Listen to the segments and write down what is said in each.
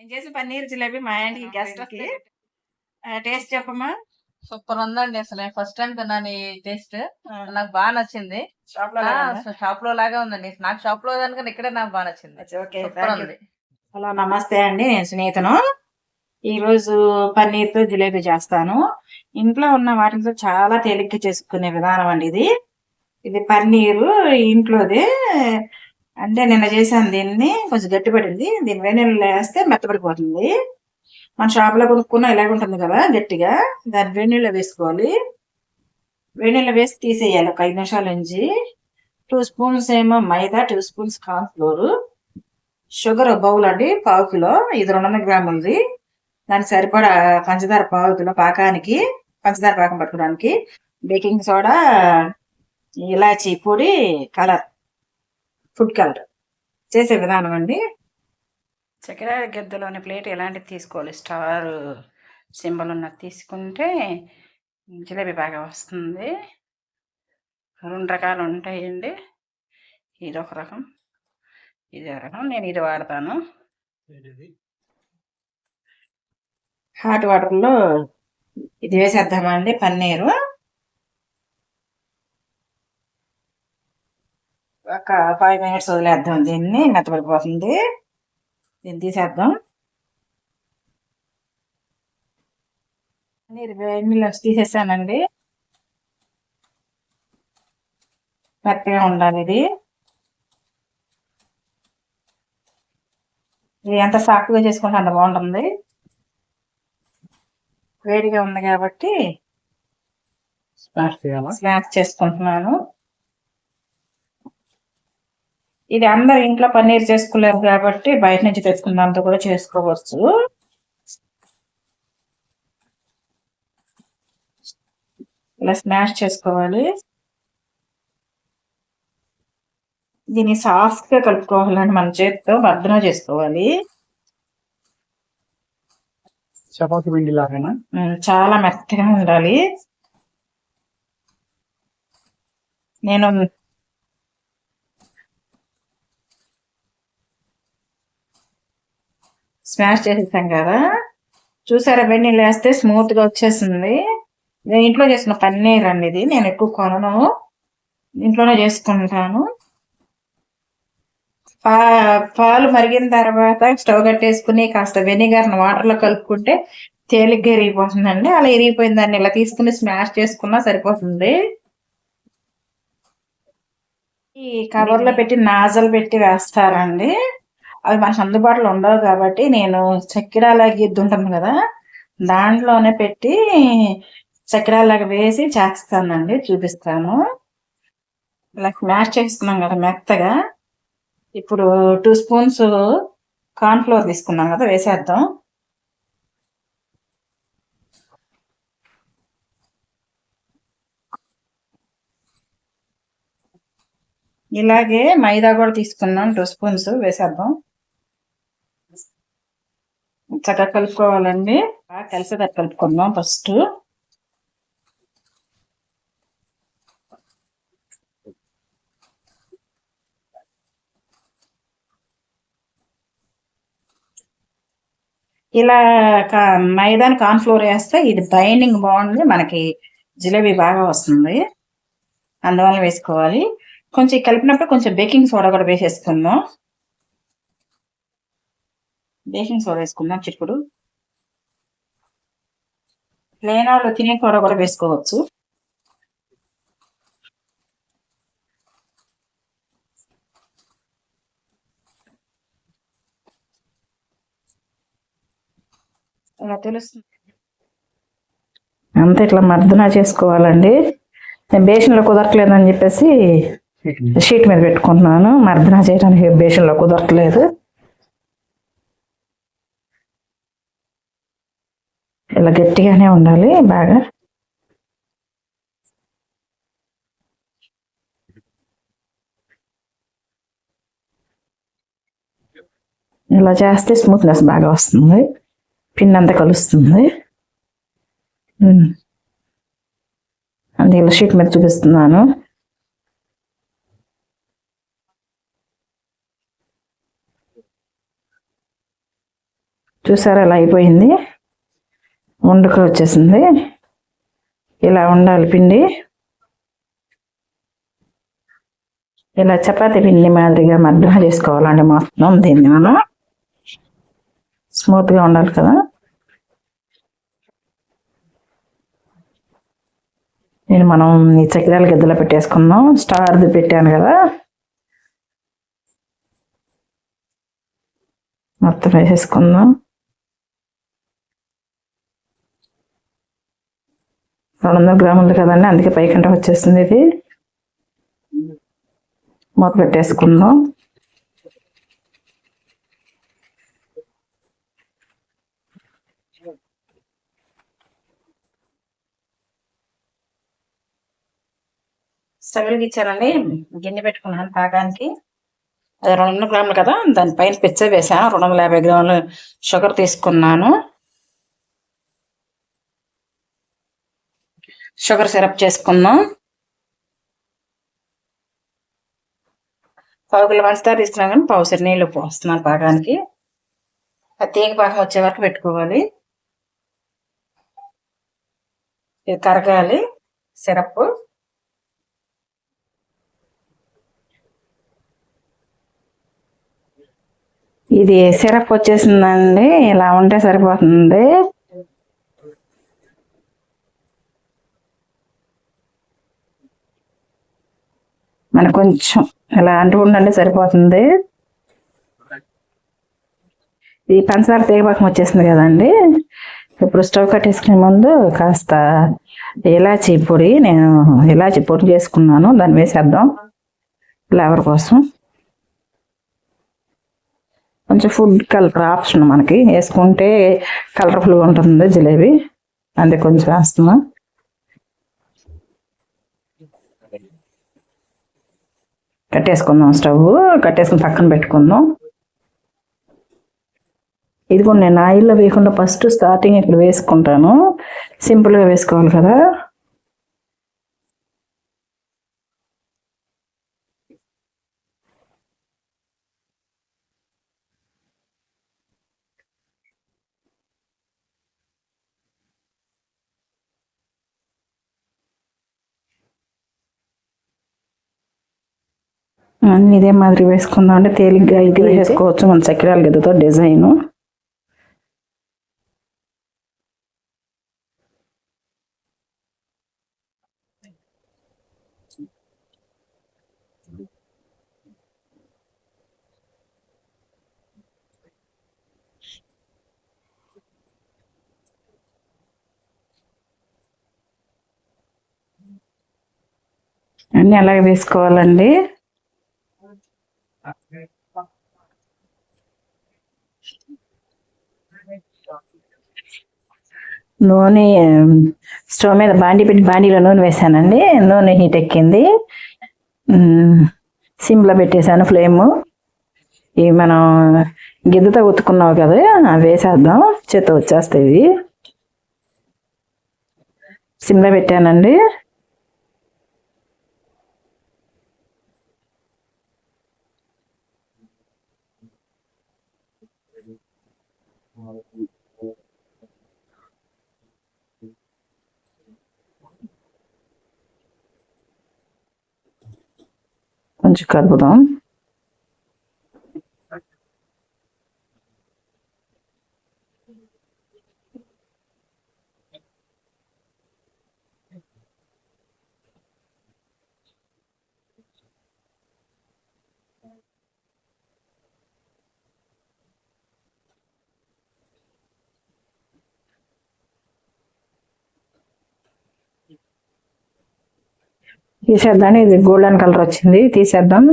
నేను చేసిన పన్నీర్ జిలేబీ మా ఇంటికి గెస్ట్కి. టేస్ట్ చెప్పమ్మా. సూపర్ ఉందండి అసలు. ఫస్ట్ టైం తిన్నాను ఈ టేస్ట్. నాకు బాగా నచ్చింది. షాప్లో షాప్లో లాగా ఉందండి. నాకు షాప్లో దానికన్నా ఇక్కడే నాకు బాగా నచ్చింది. హలో నమస్తే అండి. నేను సునీతను ఈ రోజు పన్నీర్తో జిలేబీ చేస్తాను. ఇంట్లో ఉన్న వాటితో చాలా తేలిగ్గా చేసుకునే విధానం అండి ఇది. ఇది పన్నీరు ఇంట్లోదే అంటే నిన్న చేశాను దీన్ని కొంచెం గట్టిపడింది. దీన్ని వేణీళ్ళు వేస్తే మెత్తపడిపోతుంది మన షాప్లో కొనుక్కున్న ఇలాగ ఉంటుంది కదా గట్టిగా. దాన్ని వేణీళ్ళు వేసుకోవాలి. వేణీళ్ళు వేసి తీసేయాలి ఒక ఐదు నిమిషాల నుంచి. టూ స్పూన్స్ ఏమో maida two spoons corn flour sugar bowl అండి పావు కిలో. ఇది రెండు వందల గ్రాములది. దానికి సరిపడా పంచదార పావు కిలో పాకానికి పంచదార పాకం పట్టుకోవడానికి. బేకింగ్ సోడా ఇలాచీ పొడి కలర్. Food colour. చేసే విధానం అండి. చక్కెర గద్దలోని ప్లేట్ ఎలాంటిది తీసుకోవాలి? స్టార్ సింబల్ ఉన్నది తీసుకుంటే జిలేబీ బాగా వస్తుంది. రెండు రకాలు ఉంటాయండి. ఇది ఒక రకం ఇది ఒక రకం. నేను ఇది వాడతాను. హాట్ వాటర్లో ఇది వేసేద్దామండి పన్నీరు. ఒక ఫైవ్ మినిట్స్ వదిలేద్దాం దీన్ని. మెత్తపడిపోతుంది దీన్ని తీసేద్దాం. పన్నీర్ వేడిలో తీసేసానండి. మెత్తగా ఉండాలి ఇది. ఇది ఎంత సాఫ్ట్గా చేసుకుంటే అంత బాగుంటుంది. వేడిగా ఉంది కాబట్టి స్నాక్స్ చేసుకుంటున్నాను. ఇది అందరు ఇంట్లో పన్నీర్ చేసుకోలేరు కాబట్టి బయట నుంచి తెచ్చుకున్నంత కూడా చేసుకోవచ్చు. ఇలా స్మాష్ చేసుకోవాలి. దీన్ని సాఫ్ట్గా కలుపుకోవాలండి మన చేతితో భద్రం చేసుకోవాలి. చపాతి పిండి లాగానా? ఉమ్, చాలా మెత్తగా ఉండాలి. నేను స్మాష్ చేసేసాం కదా. చూసారా వెన్నీళ్ళు వేస్తే స్మూత్గా వచ్చేసింది. నేను ఇంట్లో చేసిన పన్నీర్ అండి ఇది. నేను ఎక్కువ కొనను. ఇంట్లోనే చేసుకుంటాను. పా పాలు మరిగిన తర్వాత స్టవ్ కట్టేసుకుని కాస్త వెనిగర్ని వాటర్లో కలుపుకుంటే తేలిగ్గా ఇరిగిపోతుందండి అలా ఇరిగిపోయిన దాన్ని ఇలా తీసుకుని స్మాష్ చేసుకున్నా సరిపోతుంది. ఈ కవర్లో పెట్టి నాజల్ పెట్టి వేస్తారండి. అవి మనకు అందుబాటులో ఉండవు కాబట్టి నేను చక్కెరలాగా గిద్దు ఉంటుంది కదా దాంట్లోనే పెట్టి చక్కెరలాగా వేసి చేస్తానండి చూపిస్తాను. ఇలా మ్యాష్ చేసుకున్నాం కదా మెత్తగా. ఇప్పుడు టూ స్పూన్స్ కార్న్ఫ్లోర్ తీసుకున్నాం కదా వేసేద్దాం. ఇలాగే మైదా కూడా తీసుకున్నాం టూ స్పూన్స్ వేసేద్దాం. చక్కగా కలుపుకోవాలండి. బాగా కలిసేటట్టు కలుపుకుందాం ఫస్ట్. ఇలా కా- కార్న్ఫ్లోర్ ఫ్లోర్ వేస్తే ఇది బైండింగ్ బాగుంది. మనకి జిలేబీ బాగా వస్తుంది. అందువల్ల వేసుకోవాలి. కొంచెం కలిపినప్పుడు కొంచెం బేకింగ్ సోడా కూడా వేసేసుకుందాం. బేకింగ్ సోడా వేసుకుందాం చిక్కుడు ప్లేన్ వాళ్ళు తినే సోడా కూడా వేసుకోవచ్చు ఇలా తెలుస్తుంది అంతే ఇట్లా మర్దన చేసుకోవాలండి నేను బేషన్లో కుదరట్లేదని చెప్పేసి షీట్ మీద పెట్టుకుంటున్నాను మర్దన చేయడానికి బేషన్లో కుదరట్లేదు ఇలా గట్టిగానే ఉండాలి బాగా. ఇలా చేస్తే స్మూత్నెస్ బాగా వస్తుంది. పిన్ అంతా కలుస్తుంది. అంటే ఇలా షీట్ మీద చూపిస్తున్నాను. చూసారా ఇలా అయిపోయింది. వండుకు వచ్చేసింది. ఇలా ఉండాలి పిండి. ఇలా చపాతి పిండి మాదిరిగా మర్దన చేసుకోవాలండి మొత్తం దీన్ని మనం. స్మూత్గా ఉండాలి కదా. నేను మనం ఈ చక్రాల గిద్దలో పెట్టేసుకుందాం. స్టార్ది పెట్టాను కదా. మొత్తం వేసేసుకుందాం. రెండు వందల గ్రాములు కదండి అందుకే పైకంట వచ్చేస్తుంది ఇది. మూత పెట్టేసుకుందాం. స్టవ్కి ఇచ్చానండి గిన్నె పెట్టుకున్నాను పాకానికి. అది రెండు వందల గ్రాములు కదా దానిపైన పిచ్చ వేసాను రెండు వందల యాభై గ్రాములు షుగర్ తీసుకున్నాను. షుగర్ సిరప్ చేసుకుందాం. పావు కిలో పంచదార కానీ పావు సరి నీళ్ళు పోస్తున్నాను పాకానికి. అది తీగ పాకం వచ్చే వరకు పెట్టుకోవాలి. ఇది కరగాలి సిరప్ ఇది సిరప్ వచ్చేసిందండి. ఇలా ఉంటే సరిపోతుంది. మనకు కొంచెం ఇలా అంటుకుంటే సరిపోతుంది. ఈ పంచదార తీగపాకం వచ్చేసింది కదండి. ఇప్పుడు స్టవ్ కట్టేసుకునే ముందు కాస్త ఇలాచీ పొడి నేను ఇలాచీ పొడి చేసుకున్నాను. దాన్ని వేసేద్దాం ఫ్లేవర్ కోసం. కొంచెం ఫుడ్ కలర్ ఆప్షన్ మనకి. వేసుకుంటే కలర్ఫుల్గా ఉంటుంది జిలేబీ. అందుకే కొంచెం వేస్తున్నా. కట్టేసుకుందాం స్టవ్ కట్టేసుకుని పక్కన పెట్టుకుందాం. ఇది కూడా నేను ఆయిల్లో వేయకుండా ఫస్ట్ స్టార్టింగ్ ఇక్కడ వేసుకుంటాను. సింపుల్గా వేసుకోవాలి కదా. ఇదే మాదిరి వేసుకుందాం అంటే తేలిగ్గా ఇది వేసుకోవచ్చు. మన చక్రాల గద్దతో డిజైన్. అన్ని అలాగే వేసుకోవాలండి. నూనె స్టవ్ మీద బాండి పెట్టి బాండీలో నూనె వేసానండి. నూనె హీట్ ఎక్కింది. సిమ్లో పెట్టేశాను ఫ్లేమ్. ఇవి మనం గిద్దతో ఉతుకున్నావు కదా అవి వేసేద్దాం. చేత వచ్చేస్తాయి సిమ్లో పెట్టానండి. కొంచెం కలుపుదాం తీసేద్దాం. ఇది గోల్డెన్ కలర్ వచ్చింది. తీసేద్దాం.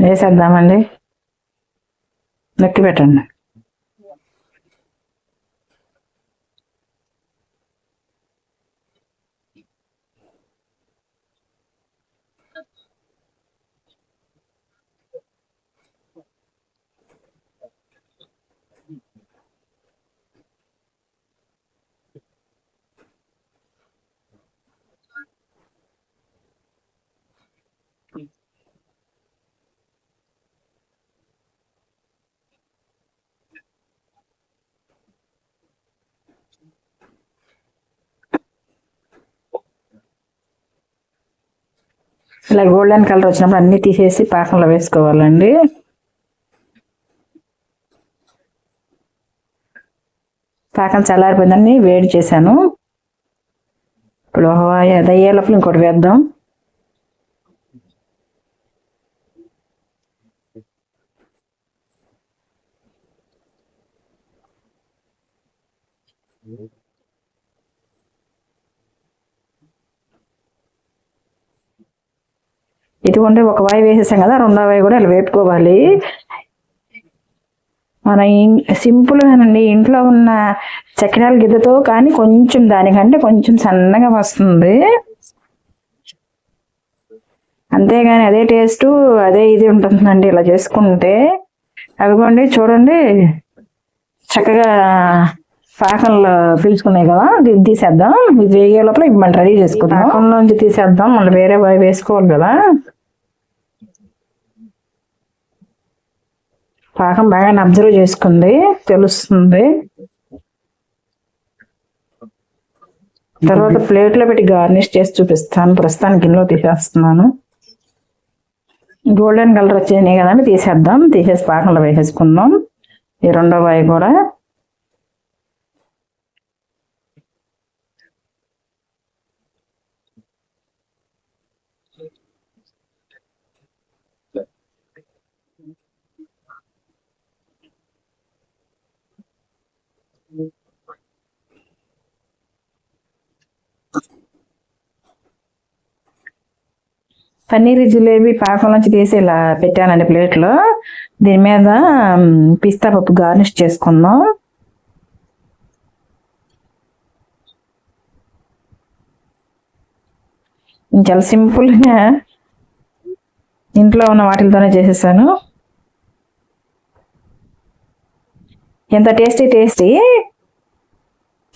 వేసేద్దామండి. నొక్కి పెట్టండి. ఇలా గోల్డెన్ కలర్ వచ్చినప్పుడు అన్ని తీసేసి పాకంలో వేసుకోవాలండి. పాకం చల్లారిపోయిందని వేడి చేశాను. ఇప్పుడు అదయ్యే లోపల ఇంకోటి వేద్దాం. ఇటువంటి ఒక వాయి వేసేసాం కదా రెండో వాయి కూడా ఇలా వేపుకోవాలి. మన సింపుల్గానండి ఇంట్లో ఉన్న చక్రాల గిద్దతో కానీ కొంచెం దానికంటే కొంచెం సన్నగా వస్తుంది. అంతేగాని అదే టేస్ట్ అదే ఇది ఉంటుందండి ఇలా చేసుకుంటే. అదిగోండి చూడండి. చక్కగా పాకంలో పీల్చుకున్నాయి కదా ఇది తీసేద్దాం. ఇది వేగే లోపల ఇవి మనం రెడీ చేసుకుందాం. పాకంలోంచి తీసేద్దాం మళ్ళీ వేరే వేసుకోవాలి కదా. పాకం బాగా అబ్జర్వ్ చేసుకుంది తెలుస్తుంది. తర్వాత ప్లేట్లో పెట్టి గార్నిష్ చేసి చూపిస్తాను. ప్రస్తుతానికి గిన్నెలో తీసేస్తున్నాను. గోల్డెన్ కలర్ వచ్చేసినాయి కదండి తీసేద్దాం. తీసేసి పాకంలో వేసేసుకుందాం. ఈ రెండో వాయి కూడా పన్నీర్ జిలేబీ పాకం నుంచి తీసి ఇలా పెట్టానండి ప్లేట్లో. దీని మీద పిస్తా పప్పు గార్నిష్ చేసుకుందాం. చాలా సింపుల్గా ఇంట్లో ఉన్న వాటితోనే చేసేసాను. ఎంత tasty tasty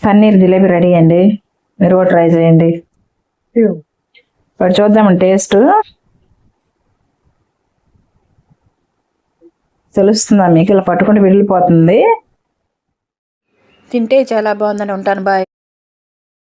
paneer jalebi ready అండి. మీరు కూడా ట్రై చేయండి. ఇప్పుడు చూద్దాం టేస్ట్. తెలుస్తుందా మీకు? ఇలా పట్టుకుంటే వెళ్ళిపోతుంది తింటే చాలా బాగుందని ఉంటాను బాయ్.